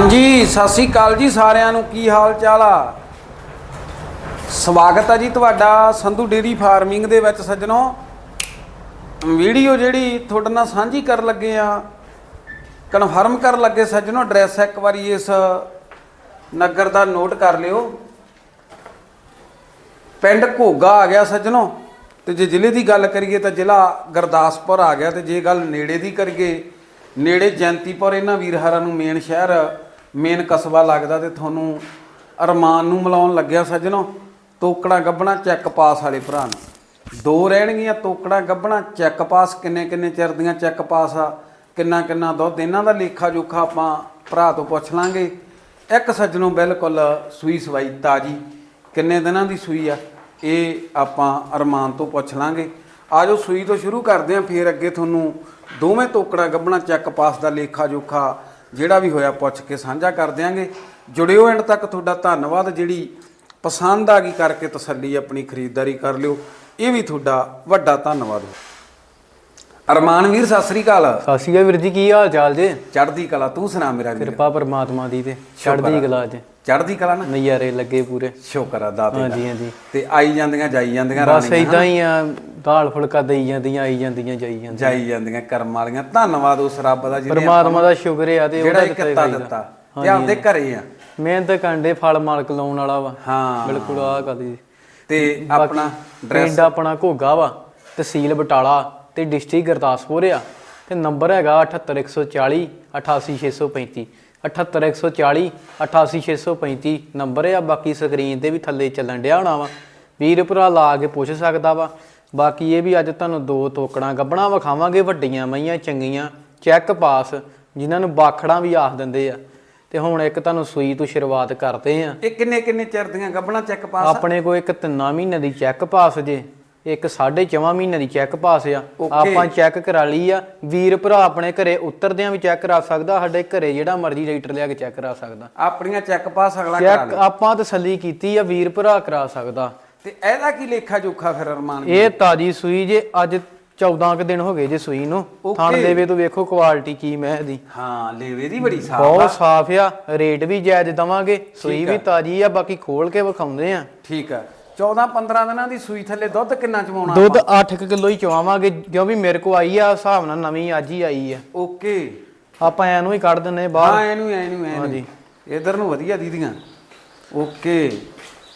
ਹਾਂਜੀ, ਸਤਿ ਸ੍ਰੀ ਅਕਾਲ ਜੀ ਸਾਰਿਆਂ ਨੂੰ। ਕੀ ਹਾਲ ਚਾਲ ਆ? ਸਵਾਗਤ ਆ ਜੀ ਤੁਹਾਡਾ ਸੰਧੂ ਡੇਰੀ ਫਾਰਮਿੰਗ ਦੇ ਵਿੱਚ ਸੱਜਣੋ। ਵੀਡੀਓ ਜਿਹੜੀ ਤੁਹਾਡੇ ਨਾਲ ਸਾਂਝੀ ਕਰਨ ਲੱਗੇ ਆ, ਕਨਫਰਮ ਕਰਨ ਲੱਗੇ ਸੱਜਣੋ, ਐਡਰੈਸ ਇੱਕ ਵਾਰੀ ਇਸ ਨਗਰ ਦਾ ਨੋਟ ਕਰ ਲਿਓ। ਪਿੰਡ ਘੋਗਾ ਆ ਗਿਆ ਸੱਜਣੋ, ਤੇ ਜੇ ਜ਼ਿਲ੍ਹੇ ਦੀ ਗੱਲ ਕਰੀਏ ਤਾਂ ਜ਼ਿਲ੍ਹਾ ਗੁਰਦਾਸਪੁਰ ਆ ਗਿਆ ਤੇ ਜੇ ਗੱਲ ਨੇੜੇ ਦੀ ਕਰੀਏ, ਨੇੜੇ ਜੈਂਤੀਪੁਰ ਇਹਨਾਂ ਵੀਰਹਾਰਾਂ ਨੂੰ ਮੇਨ ਸ਼ਹਿਰ ਮੇਨ ਕਸਬਾ ਲੱਗਦਾ ਤੇ ਤੁਹਾਨੂੰ ਅਰਮਾਨ ਨੂੰ ਮਿਲਾਉਣ ਲੱਗਿਆ ਸੱਜਣੋ। ਤੋਕੜਾ ਗੱਬਣਾ ਚੈੱਕ ਪਾਸ ਵਾਲੇ ਭਰਾ ਨੂੰ। ਦੋ ਰਹਿਣਗੀਆਂ, ਤੋਕੜਾ ਗੱਬਣਾ ਚੈੱਕ ਪਾਸ। ਕਿੰਨੇ ਕਿੰਨੇ ਚਿਰ ਦੀਆਂ ਚੈੱਕ ਪਾਸ ਆ? ਕਿੰਨਾ ਕਿੰਨਾ ਦੁੱਧ? ਇਹਨਾਂ ਦਾ ਲੇਖਾ ਜੋਖਾ ਆਪਾਂ ਭਰਾ ਤੋਂ ਪੁੱਛ ਲਾਂਗੇ। ਇੱਕ ਸੱਜਣੋਂ ਬਿਲਕੁਲ ਸੂਈ ਸਵਾਈ ਤਾਜੀ। ਕਿੰਨੇ ਦਿਨਾਂ ਦੀ ਸੂਈ ਆ? ਇਹ ਆਪਾਂ ਅਰਮਾਨ ਤੋਂ ਪੁੱਛ ਲਾਂਗੇ। ਆਜੋ ਸੂਈ ਤੋਂ ਸ਼ੁਰੂ ਕਰਦੇ ਆਂ, ਫਿਰ ਅੱਗੇ ਤੁਹਾਨੂੰ ਦੋਵੇਂ ਤੋਕੜਾ ਗੱਬਣਾ ਚੈੱਕ ਪਾਸ ਦਾ ਲੇਖਾ ਜੋਖਾ ਜਿਹੜਾ ਵੀ ਹੋਇਆ ਪੁੱਛ ਕੇ ਸਾਂਝਾ ਕਰ ਦਿਆਂਗੇ। ਜੁੜਿਓ ਐਂਡ ਤੱਕ ਤੁਹਾਡਾ ਧੰਨਵਾਦ, ਜਿਹੜੀ ਪਸੰਦ ਆ ਗਈ ਕਰਕੇ ਤਸੱਲੀ ਆਪਣੀ ਖਰੀਦਦਾਰੀ ਕਰ ਲਿਓ। ਇਹ ਵੀ ਤੁਹਾਡਾ ਵੱਡਾ ਧੰਨਵਾਦ। ਅਰਮਾਨ ਵੀਰ ਸਤਿ ਸ੍ਰੀ ਅਕਾਲ। ਸਤਿ ਸ਼੍ਰੀ ਅਕਾਲ ਵੀਰ ਜੀ ਕੀ ਹਾਲ ਚਾਲ ਜੇ? ਚੜ੍ਹਦੀ ਕਲਾ ਤੂੰ ਸੁਣਾ ਮੇਰਾ ਵੀਰ। ਕਿਰਪਾ ਪਰਮਾਤਮਾ ਦੀ ਤੇ ਚੜ੍ਹਦੀ ਕਲਾ ਚ ਚੜ੍ਹਦੀ ਕਲਾ ਨਾ। ਨਜ਼ਾਰੇ ਲੱਗੇ ਪੂਰੇ। ਸ਼ੁਕਰ ਆ ਦਾਤੇ ਦਾ। ਹਾਂਜੀ ਹਾਂਜੀ। ਤੇ ਆਈ ਜਾਂਦੀਆਂ ਜਾਈ ਜਾਂਦੀਆਂ ਬਸ ਇਦਾਂ ਹੀ ਆ ਦਾਲ ਫੁਲਕਾ ਦੇਈ ਜਾਂਦੀਆਂ ਆਈ ਜਾਂਦੀਆਂ ਜਾਈ ਜਾਂਦੀਆਂ। ਜਾਈ ਜਾਂਦੀਆਂ ਕਰਮ ਵਾਲੀਆਂ। ਧੰਨਵਾਦ ਉਸ ਰੱਬ ਦਾ ਜਿਹਨੇ ਪਰਮਾਤਮਾ ਦਾ ਸ਼ੁਕਰ ਆ ਤੇ ਉਹਦਾ ਦਿੱਤਾ ਦਿੱਤਾ। ਤੇ ਆਪਦੇ ਘਰੇ ਆ। ਮਿਹਨਤ ਕੰਡੇ ਫਲ ਮਾਲਕ ਲਾਉਣ ਵਾਲਾ ਵਾ। ਹਾਂ। ਬਿਲਕੁਲ ਆ ਜੀ। ਤੇ ਆਪਣਾ ਪਿੰਡ ਆਪਣਾ ਘੋਗਾ ਵਾ ਤਹਿਸੀਲ ਬਟਾਲਾ। ਤੇ ਡਿਸਟ੍ਰਿਕਟ ਗੁਰਦਾਸਪੁਰ ਆ ਤੇ ਨੰਬਰ ਹੈਗਾ 78140 88635 78140 88635 ਨੰਬਰ ਆ ਬਾਕੀ ਸਕਰੀਨ ਤੇ ਵੀ ਥੱਲੇ ਚੱਲਣ ਡਿਆ ਹੋਣਾ ਵਾ। ਵੀਰ ਭਰਾ ਲਾ ਕੇ ਪੁੱਛ ਸਕਦਾ ਵਾ। ਬਾਕੀ ਇਹ ਵੀ ਅੱਜ ਤੁਹਾਨੂੰ ਦੋ ਤੋਕੜਾਂ ਗੱਬਣਾ ਵਿਖਾਵਾਂਗੇ ਵੱਡੀਆਂ ਮਈਆਂ ਚੰਗੀਆਂ ਚੈੱਕ ਪਾਸ ਜਿਨ੍ਹਾਂ ਨੂੰ ਬਾਖੜਾਂ ਵੀ ਆਖ ਦਿੰਦੇ ਆ। ਤੇ ਹੁਣ ਇੱਕ ਤੁਹਾਨੂੰ ਸੂਈ ਤੋਂ ਸ਼ੁਰੂਆਤ ਕਰਦੇ ਆ। ਇਹ ਕਿੰਨੇ ਕਿੰਨੇ ਚਿਰ ਦੀਆਂ ਗੱਬਣਾ ਚੈੱਕ ਪਾਸ ਆਪਣੇ ਕੋਲ ਇੱਕ ਤਿੰਨਾਂ ਮਹੀਨੇ ਦੀ ਚੈੱਕ ਪਾਸ ਜੇ। ਇੱਕ ਸਾਢੇ ਚਵਾਂ ਮਹੀਨੇ ਦੀ ਚੈੱਕ ਪਾਸ ਆ। ਆਪਾਂ ਚੈੱਕ ਕਰਾ ਲਈ ਆ। ਵੀਰ ਭਰਾ ਆਪਣੇ ਘਰੇ ਉਤਰਦਿਆਂ ਵੀ ਚੈੱਕ ਕਰਾ ਸਕਦਾ ਸਾਡੇ ਘਰੇ ਜਿਹੜਾ ਮਰਜ਼ੀ ਰਾਈਟਰ ਲਿਆ ਕੇ ਚੈੱਕ ਕਰਾ ਸਕਦਾ। ਆਪਣੀਆਂ ਚੈੱਕ ਪਾਸ ਅਗਲਾ ਕਰਾ ਚੈੱਕ ਆਪਾਂ ਤਸੱਲੀ ਕੀਤੀ ਆ ਵੀਰ ਭਰਾ ਕਰਾ ਸਕਦਾ। ਤੇ ਇਹਦਾ ਕੀ ਲੇਖਾ ਜੋਖਾ ਫਿਰ ਅਰਮਾਨ ਇਹ ਤਾਜੀ ਸੂਈ ਜੇ ਅੱਜ 14 ਕੁ ਦਿਨ ਹੋ ਗਏ ਜੇ ਸੂਈ ਨੂੰ। ਥਣ ਦੇਵੇ ਤੋਂ ਵੇਖੋ ਕੁਆਲਿਟੀ ਕੀ ਮੈਂ ਇਹਦੀ। ਹਾਂ ਲੇਵੇ ਦੀ ਬੜੀ ਸਾਫ਼ ਬਹੁਤ ਸਾਫ਼ ਆ। ਰੇਟ ਵੀ ਜਾਇਜ਼ ਦਵਾਂਗੇ। ਸੂਈ ਵੀ ਤਾਜੀ ਆ ਬਾਕੀ ਖੋਲ ਕੇ ਵਿਖਾਉਂਦੇ ਆ। ਠੀਕ ਆ। 14 15 ਦਿਨਾਂ ਦੀ ਸੂਈ ਥੱਲੇ ਦੁੱਧ ਕਿੰਨਾ ਚਵਾਉਣਾ ਦੁੱਧ 8 ਕਿਲੋ ਹੀ ਚਵਾਵਾਂਗੇ ਕਿਉਂ ਵੀ ਮੇਰੇ ਕੋ ਆਈ ਆ ਹਿਸਾਬ ਨਾਲ ਨਵੀਂ ਅੱਜ ਹੀ ਆਈ ਆ। ਓਕੇ। ਆਪਾਂ ਐਨੂੰ ਹੀ ਕੱਢ ਦਿੰਨੇ ਬਾਹਰ। ਹਾਂ ਇਹਨੂੰ ਇਹਨੂੰ ਇਹਨੂੰ ਇਧਰ ਨੂੰ ਵਧੀਆ ਦੀਦੀਆਂ। ਓਕੇ।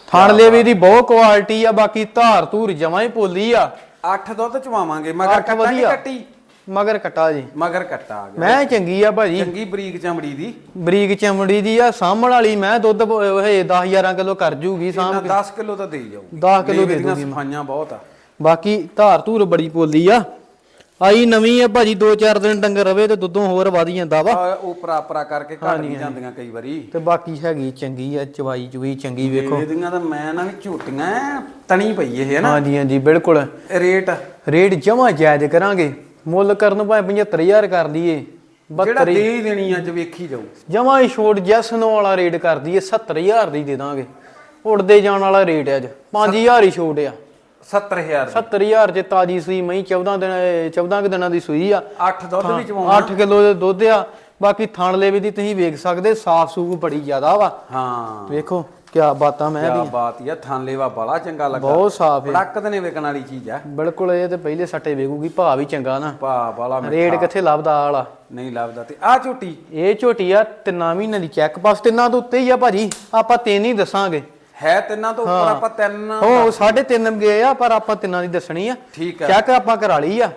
ਥਣ ਲੇਵੇ ਦੀ ਬਹੁਤ ਕੁਆਲਿਟੀ ਆ ਬਾਕੀ ਧਾਰ ਧੂਰ ਜਮਾਂ ਹੀ ਪੋਲੀ ਆ। ਅੱਠ ਦੁੱਧ ਚਵਾਵਾਂਗੇ ਮਗਰ। ਕੱਟੀ? ਮਗਰ ਕਟਾ ਜੀ। ਮਗਰ ਕੱਟਾ ਆ ਗਿਆ। ਮੈਂ ਚੰਗੀ ਆ ਭਾਜੀ। ਚੰਗੀ ਬਰੀਕ ਚਮੜੀ ਦੀ। ਬਰੀਕ ਚਮੜੀ ਦੀ ਆ ਸਾਂਭਣ ਵਾਲੀ ਮੈਂ ਦੁੱਧ ਇਹ 10 11 ਕਿਲੋ ਕਰ ਜੂਗੀ ਇਹਨਾਂ 10 ਕਿਲੋ ਤਾਂ ਦੇਈ ਜਾਊ 10 ਕਿਲੋ ਦੇ ਦੀਆਂ ਸਫਾਈਆਂ ਬਹੁਤ ਆ। ਬਾਕੀ ਧਾਰ ਧੂਰ ਬੜੀ ਪੋਲੀ ਆ। ਆਈ ਨਵੀਂ ਆ ਭਾਜੀ 2-4 ਦਿਨ ਡੰਗਰ ਰਵੇ ਤੇ ਦੁੱਧੋਂ ਹੋਰ ਵਧ ਜਾਂਦਾ ਵਾ। ਆ, ਉਹ ਪਰਾਪਰਾ ਕਰਕੇ ਘਟ ਵੀ ਜਾਂਦੀਆਂ ਕਈ ਵਾਰੀ। ਤੇ ਬਾਕੀ ਹੈਗੀ ਚੰਗੀ ਆ ਚਵਾਈ ਚੁਈ ਚੰਗੀ ਵੇਖੋ। ਇਹਦੀਆਂ ਤਾਂ ਮੈਂ ਨਾ ਵੀ ਝੂਟੀਆਂ ਐਂ ਤਣੀ ਪਈ ਇਹ ਹੈ ਨਾ? ਹਾਂਜੀ ਹਾਂਜੀ ਬਿਲਕੁਲ। ਰੇਟ? ਰੇਟ ਜਮਾ ਜਾਇਜ਼ ਕਰਾਂਗੇ। ਮੁੱਲ ਕਰਨ ਭਾਵੇਂ 75000 ਕਰ ਦਈਏ ਜਿਹੜਾ 72 ਦੇ ਹੀ ਦੇਣੀ ਅੱਜ ਵੇਖੀ ਜਾਊ। ਜਮਾ ਹੀ ਛੋਟ ਜੈਸਨੋ ਵਾਲਾ ਰੇਟ ਕਰ ਦਈਏ 70000 ਦੀ ਦੇ ਦਾਂਗੇ। ਉੜਦੇ ਜਾਣ ਵਾਲਾ ਰੇਟ ਹੈ ਅੱਜ 5000 ਹੀ ਛੋਟ ਆ। 70000 70000 ਚ ਤਾਜੀ ਸੂਈ ਮਈ 14 ਦਿਨ 14 ਕੁ ਦਿਨਾਂ ਦੀ ਸੂਈ ਆ। 8 ਦੁੱਧ ਵੀ ਚਵਾਉਣਾ। 8 ਕਿਲੋ ਦੇ ਦੁੱਧ ਆ। ਬਾਕੀ ਥਣ ਲੇਵੇ ਦੀ ਤੁਸੀਂ ਵੇਖ ਸਕਦੇ ਸਾਫ਼ ਸੂਕ ਬੜੀ ਜ਼ਿਆਦਾ ਵਾ। ਹਾਂ। ਵੇਖੋ ਕੀ ਬਾਤਾਂ ਮੈਂ ਕਿਆ ਬਾਤ ਹੀ ਆ ਥਾਨ ਲੇਵਾ ਬੜਾ ਚੰਗਾ ਲੱਗਾ। ਬਹੁਤ ਸਾਫ਼ ਹੈ। ਪ੍ਰੱਕ ਨੇ ਵਿਕਣ ਵਾਲੀ ਚੀਜ਼ ਆ। ਬਿਲਕੁਲ ਇਹ ਤੇ ਪਹਿਲੇ ਸੱਟੇ ਵੇਖੂਗੀ ਭਾਅ ਵੀ ਚੰਗਾ ਨਾ। ਭਾ ਬਾਲਾ ਰੇਟ ਕਿੱਥੇ ਲੱਭਦਾ ਆਲਾ ਨਹੀਂ ਲੱਭਦਾ ਤੇ ਆ ਝੂਟੀ। ਇਹ ਝੋਟੀ ਆ ਤਿੰਨਾਂ ਮਹੀਨਿਆਂ ਦੀ ਚੈੱਕ ਪਾਸ ਤਿੰਨਾਂ ਤੋਂ ਉੱਤੇ ਹੀ ਆ ਭਾਜੀ ਆਪਾਂ ਤਿੰਨ ਹੀ ਦੱਸਾਂਗੇ। ਹੈ ਤਿੰਨਾਂ ਤੋਂ ਉੱਪਰ ਆਪਾਂ ਤਿੰਨ ਉਹ ਸਾਢੇ ਤਿੰਨ ਗਏ ਆ ਪਰ ਆਪਾਂ ਤਿੰਨਾਂ ਦੀ ਦੱਸਣੀ ਆ। ਠੀਕ ਆ। ਚੈੱਕ ਆਪਾਂ ਕਰਾ ਲਈ ਆ।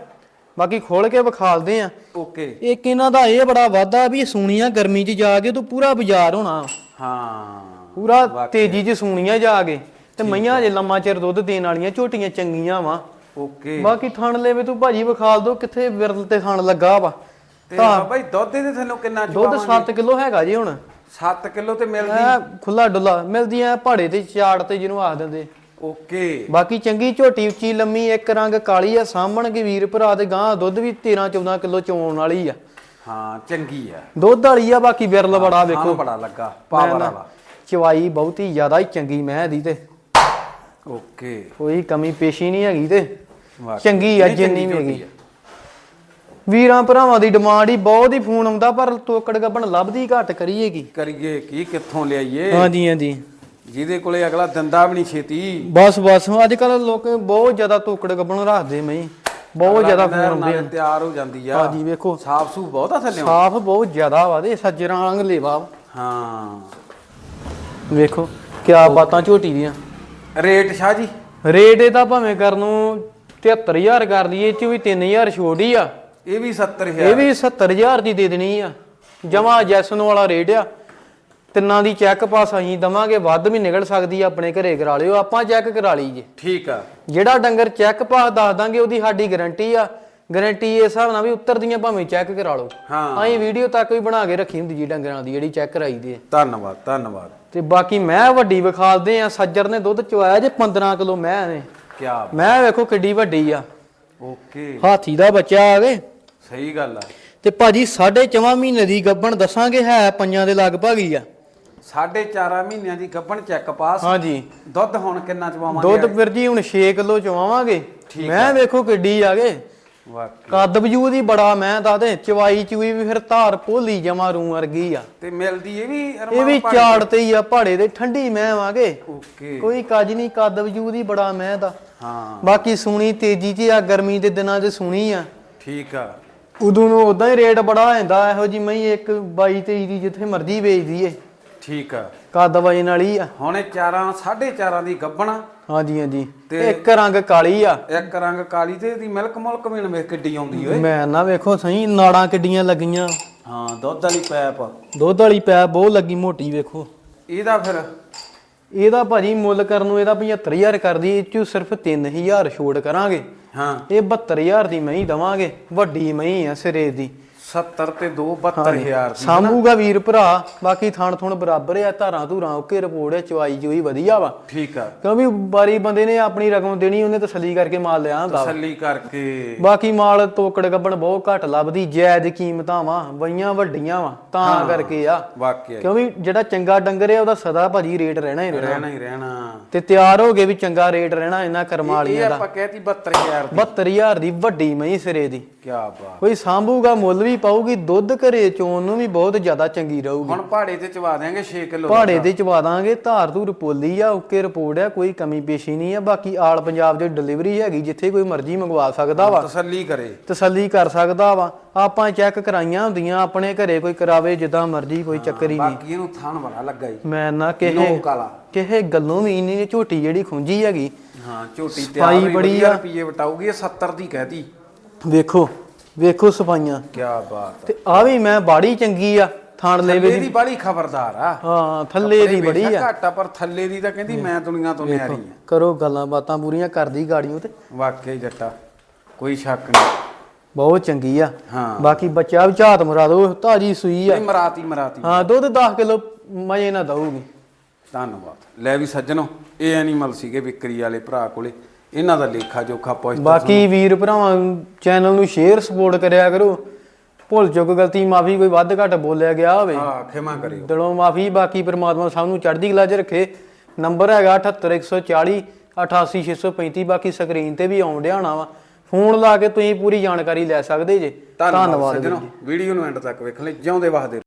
ਬਾਕੀ ਖੋਲ ਕੇ ਵਿਖਾਲਦੇ ਆ। ਓਕੇ। ਇੱਕ ਇਹਨਾਂ ਦਾ ਇਹ ਬੜਾ ਵਾਧਾ ਵੀ ਸੂਣੀਆਂ ਗਰਮੀ 'ਚ ਜਾ ਕੇ ਤੂੰ ਪੂਰਾ ਬਾਜ਼ਾਰ ਹੋਣਾ। ਹਾਂ। ਪੂਰਾ ਤੇਜ਼ੀ 'ਚ ਸੂਣੀਆਂ ਜਾ ਕੇ। ਤੇ ਮਈਆਂ ਜੇ ਲੰਮਾ ਚਿਰ ਦੁੱਧ ਦੇਣ ਵਾਲੀਆਂ ਝੋਟੀਆਂ ਚੰਗੀਆਂ ਵਾ। ਓਕੇ। ਬਾਕੀ ਥਣ ਲੈਵੇ ਤੂੰ ਭਾਜੀ ਵਿਖਾਲ ਦੋ ਕਿੱਥੇ ਵਿਰਲ ਤੇ ਥਣ ਲੱਗਾ ਵਾ। ਤੇ ਬਾਬਾ ਜੀ ਦੁੱਧ ਦੇ ਥੱਲੋਂ ਕਿੰਨਾ ਦੁੱਧ 7 ਕਿਲੋ ਹੈਗਾ ਜੀ ਹੁਣ। 7 ਕਿਲੋ ਤੇ ਮਿਲਦੀ। ਖੁੱਲਾ ਡੁੱਲਾ ਮਿਲਦੀਆਂ ਪਹਾੜੇ ਤੇ ਚਾੜ ਤੇ ਜਿਹਨੂੰ ਆਖ ਦਿੰਦੇ। ਓਕੇ। ਬਾਕੀ ਚੰਗੀ ਝੋਟੀ ਉੱਚੀ ਲੰਮੀ ਇੱਕ ਰੰਗ ਕਾਲੀ ਆ ਸਾਹਮਣ ਕੇ ਵੀਰ ਭਰਾ ਦੇ ਗਾਂ ਦੁੱਧ ਵੀ 13 14 ਕਿਲੋ ਚੋਣ ਵਾਲੀ ਆ। ਹਾਂ ਚੰਗੀ ਆ। ਦੁੱਧ ਵਾਲੀ ਆ ਬਾਕੀ ਵਿਰਲ ਬੜਾ ਵੇਖੋ। ਬੜਾ ਲੱਗਾ ਪਾਵਰ ਵਾਲਾ। ਚਵਾਈ ਬਹੁਤੀ ਜ਼ਿਆਦਾ ਹੀ ਚੰਗੀ ਮੈਂ ਇਹਦੀ ਤੇ। ਓਕੇ। ਕੋਈ ਕਮੀ ਪੇਸ਼ੀ ਨਹੀਂ ਹੈਗੀ ਤੇ। ਚੰਗੀ ਆ ਨਹੀਂ, ਜਿੰਨੀ ਵੀ ਹੈਗੀ। ਵੀਰਾਂ ਭਰਾਵਾਂ ਦੀ ਡਿਮਾਂਡ ਹੀ ਬਹੁਤ ਹੀ ਫੋਨ ਆਉਂਦਾ ਪਰ ਤੋਕੜ ਗੱਬਣ ਲੱਭਦੀ ਘੱਟ ਕਰੀਏ ਕੀ? ਕਰੀਏ ਕੀ ਕਿੱਥੋਂ ਲਿਆਈਏ? ਹਾਂਜੀ ਹਾਂਜੀ। ਜਿਹਦੇ ਕੋਲੇ ਅਗਲਾ ਦੰਦਾ ਵੀ ਨਹੀਂ ਛੇਤੀ। ਬਸ ਬਸ ਅੱਜ ਕੱਲ ਲੋਕ ਬਹੁਤ ਜ਼ਿਆਦਾ ਤੋਕੜ ਗੱਬਣ ਰੱਖਦੇ ਮਈ ਬਹੁਤ ਜ਼ਿਆਦਾ ਫੋਨ ਆਉਂਦੇ ਆ। ਤਿਆਰ ਹੋ ਜਾਂਦੀ ਆ। ਹਾਂਜੀ ਵੇਖੋ। ਸਾਫ਼ ਸੂ ਬਹੁਤ ਆ ਥੱਲੇ ਸਾਫ਼ ਬਹੁਤ ਜ਼ਿਆਦਾ ਵਾ ਸੱਜਰਾਂ ਵਾਂਗ ਲੇਵਾ। ਹਾਂ। ਵੇਖੋ ਕਿਆ ਬਾਤਾਂ ਝੋਟੀ ਦੀਆਂ। ਰੇਟ ਸ਼ਾਹ ਜੀ। ਰੇਟ ਇਹਦਾ ਭਾਵੇਂ ਕਰਨ ਨੂੰ 73000 ਕਰ ਲਈਏ ਇਹ ਚ ਵੀ 3000 ਛੋਟ ਹੀ ਆ। ਇਹ ਵੀ 70000 ਇਹ ਵੀ 70000 ਦੀ ਦੇ ਦੇਣੀ ਆ। ਜਮਾ ਜੈਸਨ ਵਾਲਾ ਰੇਟ ਆ। ਤਿੰਨਾਂ ਦੀ ਚੈੱਕ ਪਾਸ ਅਸੀਂ ਦਵਾਂਗੇ ਵੱਧ ਵੀ ਨਿਕਲ ਸਕਦੀ ਆ ਆਪਣੇ ਘਰੇ ਕਰਾ ਲਿਓ ਆਪਾਂ ਚੈੱਕ ਕਰਾ ਲਈ ਜੇ ਠੀਕ ਆ। ਜਿਹੜਾ ਡੰਗਰ ਚੈੱਕ ਪਾਸ ਦੱਸ ਦਾਂਗੇ ਉਹਦੀ ਸਾਡੀ ਗਾਰੰਟੀ ਆ। ਗਾਰੰਟੀ ਇਸ ਹਿਸਾਬ ਨਾਲ ਵੀ ਉੱਤਰਦੀਆਂ ਭਾਵੇਂ ਚੈੱਕ ਕਰਾ ਲਓ। ਹਾਂ। ਅਸੀਂ ਵੀਡੀਓ ਤੱਕ ਵੀ ਬਣਾ ਕੇ ਰੱਖੀ ਹੁੰਦੀ ਜੀ ਡੰਗਰਾਂ ਦੀ ਜਿਹੜੀ ਚੈੱਕ ਕਰਾਈ ਦੀ ਹੈ। ਧੰਨਵਾਦ ਧੰਨਵਾਦ। ਤੇ ਬਾਕੀ ਮੈਂ ਵੱਡੀ ਵਿਖਾਲਦੇ ਆ ਸੱਜਰ ਨੇ ਦੁੱਧ ਚਵਾਇਆ ਜੇ 15 ਕਿਲੋ ਮੈਂ ਨੇ। ਕਿਆ ਮੈਂ ਵੇਖੋ ਕਿੱਡੀ ਵੱਡੀ ਆ। ਓਕੇ। ਹਾਥੀ ਦਾ ਬੱਚਾ ਆਵੇ ਸਹੀ ਗੱਲ ਆ। ਤੇ ਭਾਜੀ ਸਾਢੇ ਚਵਾਂ ਮਹੀਨੇ ਦੀ ਗੱਬਣ ਦੱਸਾਂਗੇ ਹੈ ਪੰਜਾਂ ਦੇ ਲਗਭਗ ਹੀ ਆ। ਸਾਢੇ 4 ਮਹੀਨਿਆਂ ਦੀ ਗੱਭਣ ਚੈੱਕ ਪਾਸ ਹਾਂਜੀ। ਦੁੱਧ ਹੁਣ ਕਿੰਨਾ ਚਵਾਵਾਂਗੇ? ਦੁੱਧ ਵੀਰ ਜੀ ਹੁਣ 6 ਕਿਲੋ ਚਵਾਵਾਂਗੇ। ਮੈਂ ਵੇਖੋ ਕਿੱਡੀ ਆ ਗਏ ਵਾਕਈ। ਕੱਦ ਵਜੂਦ ਹੀ ਬੜਾ ਮੈਂ ਦੱਸਦੇ ਚਵਾਈ ਚੂਈ ਵੀ ਫਿਰ ਧਾਰ ਭੋਲੀ ਜਮਾ ਰੂ ਵਰਗੀ ਆ। ਤੇ ਮਿਲਦੀ ਇਹ ਵੀ ਇਹ ਵੀ ਚਾੜ ਤੇ ਹੀ ਆ ਪਹਾੜੇ ਦੇ ਠੰਡੀ ਮੈਂ ਵਾਂਗੇ। ਓਕੇ। ਕੋਈ ਕੱਜ ਨਹੀਂ ਕੱਦ ਵਜੂਦ ਹੀ ਬੜਾ ਮੈਂ ਦਾ। ਹਾਂ। ਬਾਕੀ ਸੂਣੀ ਤੇਜ਼ੀ 'ਚ ਆ ਗਰਮੀ ਦੇ ਦਿਨਾਂ 'ਚ ਸੂਣੀ ਆ। ਠੀਕ ਆ। ਉਦੋਂ ਨੂੰ ਉਦਾਂ ਹੀ ਰੇਟ ਬੜਾ ਹੋ ਜਾਂਦਾ ਇਹੋ ਜੀ ਮਈ ਇੱਕ 22 23 ਦੀ ਜਿੱਥੇ ਮਰਜ਼ੀ ਵੇਚਦੀ ਏ ਠੀਕ ਆ। ਕੱਦ ਵਜਨ ਵਾਲੀ ਆ। ਹੁਣ ਇਹ ਚਾਰਾਂ ਸਾਢੇ ਚਾਰਾਂ ਦੀ ਗੱਭਣ ਹਾਂਜੀ ਹਾਂਜੀ। ਤੇ- ਇੱਕ ਰੰਗ ਕਾਲੀ ਆ। ਇੱਕ ਰੰਗ ਕਾਲੀ ਤੇ ਇਹਦੀ ਮਿਲਕ ਮੁਲਕ ਵੀ ਵੇਖ ਕਿੱਡੀ ਆਉਂਦੀ ਓਏ। ਮੈਂ ਨਾ ਵੇਖੋ ਸਹੀ ਨਾੜਾਂ ਕਿੱਡੀਆਂ ਲੱਗੀਆਂ। ਹਾਂ ਦੁੱਧ ਵਾਲੀ ਪੈਪ। ਦੁੱਧ ਵਾਲੀ ਪੈ ਬਹੁਤ ਲੱਗੀ ਮੋਟੀ ਵੇਖੋ। ਇਹਦਾ ਫਿਰ? ਇਹਦਾ ਭਾਜੀ ਮੁੱਲ ਕਰਨ ਨੂੰ ਇਹਦਾ 75000 ਕਰਦੀ ਇਹ ਚੋਂ ਸਿਰਫ 3000 ਛੋੜ ਕਰਾਂਗੇ। ਹਾਂ। ਇਹ 72000 ਦੀ ਮਹੀਂ ਦਵਾਂਗੇ ਵੱਡੀ ਮਹੀਂ ਆ ਸਿਰੇ ਦੀ। 70 ਤੇ 2 72000 ਦੀ ਸਾਂਭੂਗਾ ਵੀਰ ਭਰਾ ਬਾਕੀ ਥਣ ਥੁਣ ਬਰਾਬਰ ਆ ਧਾਰਾਂ ਧੂਰਾਂ ਓਕੇ ਰਿਪੋਰਟ ਹੈ ਚਵਾਈ ਚੋਈ ਵਧੀਆ ਵਾ। ਠੀਕ ਆ। ਕਿਉਂਕਿ ਬਾਰੀ ਬੰਦੇ ਨੇ ਆਪਣੀ ਰਕਮ ਦੇਣੀ ਉਹਨੇ ਤਸੱਲੀ ਕਰਕੇ ਮਾਲ ਲਿਆ ਹੁੰਦਾ। ਤਸੱਲੀ ਕਰਕੇ। ਬਾਕੀ ਮਾਲ ਤੋਕੜ ਗੱਬਣ ਬਹੁਤ ਘੱਟ ਲੱਭਦੀ ਜਾਇਜ਼ ਕੀਮਤਾਂ ਵਾ ਵਈਆਂ ਵੱਡੀਆਂ ਵਾ ਤਾਂ ਕਰਕੇ ਆ। ਵਾਕਿਆ। ਕਿਉਂਕਿ ਜਿਹੜਾ ਚੰਗਾ ਡੰਗਰ ਆ ਉਹਦਾ ਸਦਾ ਭਾਜੀ ਰੇਟ ਰਹਿਣਾ ਹੀ ਰਹਿਣਾ ਰਹਿਣਾ ਹੀ ਰਹਿਣਾ। ਤੇ ਤਿਆਰ ਹੋ ਗਏ ਵੀ ਚੰਗਾ ਰੇਟ ਰਹਿਣਾ ਇਹਨਾਂ ਕਰਮਾਂ ਇਹ ਵਾਲੀਆਂ ਦਾ। ਆਪਾਂ ਕਹਿਤੀ 72000 ਦੀ। 72000 ਦੀ ਵੱਡੀ ਮਹੀਂ ਸਿਰੇ ਦੀ। ਕੀ ਬਾਤ। ਕੋਈ ਸਾਂਭੂਗਾ ਮੁੱਲ ਵੀ ਪਾਊਗੀ ਦੁੱਧ ਘਰੇ ਚੋਣ ਨੂੰ ਵੀ ਬਹੁਤ ਜ਼ਿਆਦਾ ਚੰਗੀ ਰਹੂਗੀ। ਹੁਣ ਪਹਾੜੇ ਤੇ ਚਵਾ ਦਿਆਂਗੇ 6 ਕਿਲੋ ਪਹਾੜੇ ਦੇ ਚਵਾ ਦਾਂਗੇ ਧਾਰ ਧੂਰ ਪੋਲੀ ਆ ਓਕੇ ਰਿਪੋਰਟ ਆ ਕੋਈ ਕਮੀ ਪੇਸ਼ੀ ਨਹੀਂ ਆ। ਬਾਕੀ ਆਲ ਪੰਜਾਬ ਦੀ ਡਿਲੀਵਰੀ ਹੈਗੀ ਜਿੱਥੇ ਕੋਈ ਮਰਜ਼ੀ ਮੰਗਵਾ ਸਕਦਾ ਵਾ। ਤਸੱਲੀ ਕਰੇ। ਤਸੱਲੀ ਕਰ ਸਕਦਾ ਵਾ। ਆਪਾਂ ਚੈੱਕ ਕਰਾਈਆਂ ਹੁੰਦੀਆਂ ਆਪਣੇ ਘਰੇ ਕੋਈ ਕਰਾਵੇ ਜਿੱਦਾਂ ਮਰਜ਼ੀ ਕੋਈ ਚੱਕਰ ਹੀ ਨਹੀਂ। ਬਾਕੀ ਇਹਨੂੰ ਥਣ ਬੜਾ ਲੱਗਾ ਜੀ। ਮੈਂ ਨਾ ਕਿਸੇ ਕਾਲਾ ਕਿਸੇ ਗੱਲੋਂ ਵੀ ਇੰਨੀ ਝੋਟੀ ਜਿਹੜੀ ਖੁੰਜੀ ਹੈਗੀ। ਹਾਂ ਝੋਟੀ ਸਫ਼ਾਈ ਤਿਆਰ ਹੋਈ ਬੜੀ ਆ। ਰੁਪਏ ਵਟਾਉਗੀ ਇਹ 70 ਦੀ ਕਹਿਤੀ। ਵੇਖੋ ਵੇਖੋ ਸਫਾਈਆਂ। ਕੀ ਬਾਤ ਤੇ ਆ ਵੀ ਮੈਂ ਬਾੜੀ ਚੰਗੀ ਆ ਥਾਣ ਲੈਵੇ ਦੀ ਬਾਲੀ ਖਬਰਦਾਰ ਆ। ਹਾਂ ਥੱਲੇ ਦੀ ਬੜੀ ਆ। ਘਾਟਾ ਪਰ ਥੱਲੇ ਦੀ ਤਾਂ ਕਹਿੰਦੀ ਮੈਂ ਦੁਨੀਆ ਤੋਂ ਨਿਆਰੀ ਆ। ਕਰੋ ਗੱਲਾਂ ਬਾਤਾਂ ਪੂਰੀਆਂ ਕਰਦੀ ਗਾੜੀਆਂ ਤੇ। ਵਾਕਈ ਜੱਟਾ ਕੋਈ ਸ਼ੱਕ ਨਹੀਂ। ਬਹੁਤ ਚੰਗੀ ਆ। ਹਾਂ। ਬਾਕੀ ਬੱਚਾ ਵੀ ਝਾਤ ਮਰਾ ਦੋ ਤਾਜੀ ਸੂਈ ਆ। ਮਰਾਤੀ ਮਰਾਤੀ। ਹਾਂ ਦੁੱਧ 10 ਕਿਲੋ ਮਜੇ ਨਾ ਦਊਗੀ। ਧੰਨਵਾਦ। ਲੈ ਵੀ ਸੱਜਣੋ ਇਹ ਐਨੀਮਲ ਸੀਗੇ ਵਿਕਰੀ ਵਾਲੇ ਭਰਾ ਕੋਲੇ। ਇਹਨਾਂ ਦਾ ਲੇਖਾ ਜੋਖਾ ਪੁੱਛ ਬਾਕੀ ਵੀਰ ਭਰਾਵਾਂ ਚੈਨਲ ਨੂੰ ਸ਼ੇਅਰ ਸਪੋਰਟ ਕਰਿਆ ਕਰੋ। ਭੁੱਲ ਚੁੱਕ ਗਲਤੀ ਮਾਫੀ ਕੋਈ ਵੱਧ ਘੱਟ ਬੋਲਿਆ ਗਿਆ ਹੋਵੇ। ਹਾਂ ਖਿਮਾ ਕਰਿਓ। ਦਿਲੋਂ ਮਾਫੀ ਬਾਕੀ ਪ੍ਰਮਾਤਮਾ ਸਭ ਨੂੰ ਚੜ੍ਹਦੀ ਕਲਾ 'ਚ ਰੱਖੇ। ਨੰਬਰ ਹੈਗਾ 78140 88635 ਬਾਕੀ ਸਕਰੀਨ ਤੇ ਵੀ ਆਉਣ ਡਿਆ ਹੋਣਾ ਵਾ। ਫੋਨ ਲਾ ਕੇ ਤੁਸੀਂ ਪੂਰੀ ਜਾਣਕਾਰੀ ਲੈ ਸਕਦੇ ਜੇ। ਧੰਨਵਾਦ ਸੱਜਣੋ। ਵੀਡੀਓ ਨੂੰ ਐਂਡ ਤੱਕ ਵੇਖਣ ਲਈ। ਜਿਉਂਦੇ ਵਸਦੇ